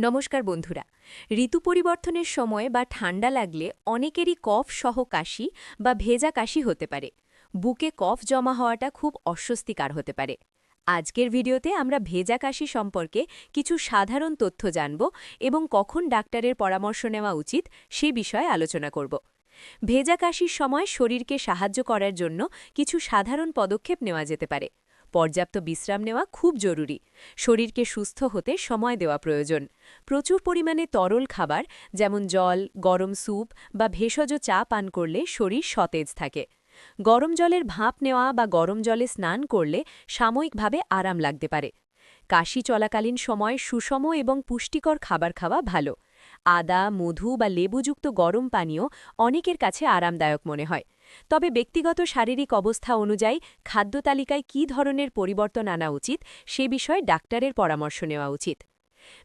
নমস্কার বন্ধুরা। ঋতু পরিবর্তনের সময় বা ঠান্ডা লাগলে অনেকেরই কফ সহ কাশি বা ভেজা কাশি হতে পারে। বুকে কফ জমা হওয়াটা খুব অস্বস্তিকার হতে পারে। আজকের ভিডিওতে আমরা ভেজা কাশি সম্পর্কে কিছু সাধারণ তথ্য জানব এবং কখন ডাক্তারের পরামর্শ নেওয়া উচিত সে বিষয়ে আলোচনা করব। ভেজা কাশির সময় শরীরকে সাহায্য করার জন্য কিছু সাধারণ পদক্ষেপ নেওয়া যেতে পারে। পর্যাপ্ত বিশ্রাম নেওয়া খুব জরুরি। শরীরকে সুস্থ হতে সময় দেওয়া প্রয়োজন। প্রচুর পরিমাণে তরল খাবার, যেমন জল, গরম স্যুপ বা ভেষজ চা পান করলে শরীর সতেজ থাকে। গরম জলের ভাপ নেওয়া বা গরম জলে স্নান করলে সাময়িকভাবে আরাম লাগতে পারে। কাশি চলাকালীন সময় সুষম এবং পুষ্টিকর খাবার খাওয়া ভালো। আদা, মধু বা লেবুযুক্ত গরম পানীয় অনেকের কাছে আরামদায়ক মনে হয়। তবে ব্যক্তিগত শারীরিক অবস্থা অনুযায়ী খাদ্য তালিকায় কী ধরনের পরিবর্তন আনা উচিত সে বিষয়ে ডাক্তারের পরামর্শ নেওয়া উচিত।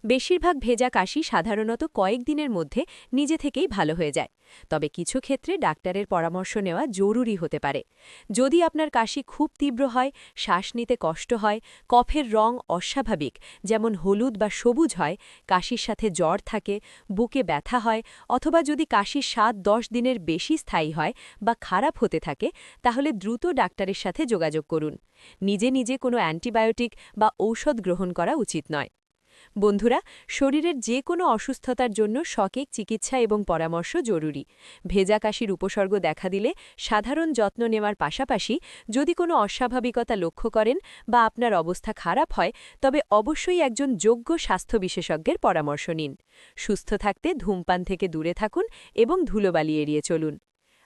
বেশিরভাগ ভেজা কাশি সাধারণত কয়েকদিনের মধ্যে নিজে থেকেই ভালো হয়ে যায়, তবে কিছু ক্ষেত্রে ডাক্তারের পরামর্শ নেওয়া জরুরি হতে পারে। যদি আপনার কাশি খুব তীব্র হয়, শ্বাস নিতে কষ্ট হয়, কফের রং অস্বাভাবিক, যেমন হলুদ বা সবুজ হয়, কাশির সাথে জ্বর থাকে, বুকে ব্যথা হয়, অথবা যদি কাশির সাত দশ দিনের বেশি স্থায়ী হয় বা খারাপ হতে থাকে, তাহলে দ্রুত ডাক্তারের সাথে যোগাযোগ করুন। নিজে নিজে কোনো অ্যান্টিবায়োটিক বা ঔষধ গ্রহণ করা উচিত নয়। বন্ধুরা, শরীরের যে কোনো অসুস্থতার জন্য সঠিক চিকিৎসা এবং পরামর্শ জরুরি। ভেজা কাশির উপসর্গ দেখা দিলে সাধারণ যত্ন নেওয়ার পাশাপাশি যদি কোনো অস্বাভাবিকতা লক্ষ্য করেন বা আপনার অবস্থা খারাপ হয়, তবে অবশ্যই একজন যোগ্য স্বাস্থ্য বিশেষজ্ঞের পরামর্শ নিন। সুস্থ থাকতে ধূমপান থেকে দূরে থাকুন এবং ধুলোবালি এড়িয়ে চলুন।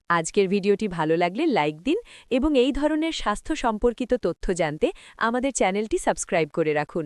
আজকের ভিডিওটি ভালো লাগলে লাইক দিন এবং এই ধরনের স্বাস্থ্য সম্পর্কিত তথ্য জানতে আমাদের চ্যানেলটি সাবস্ক্রাইব করে রাখুন।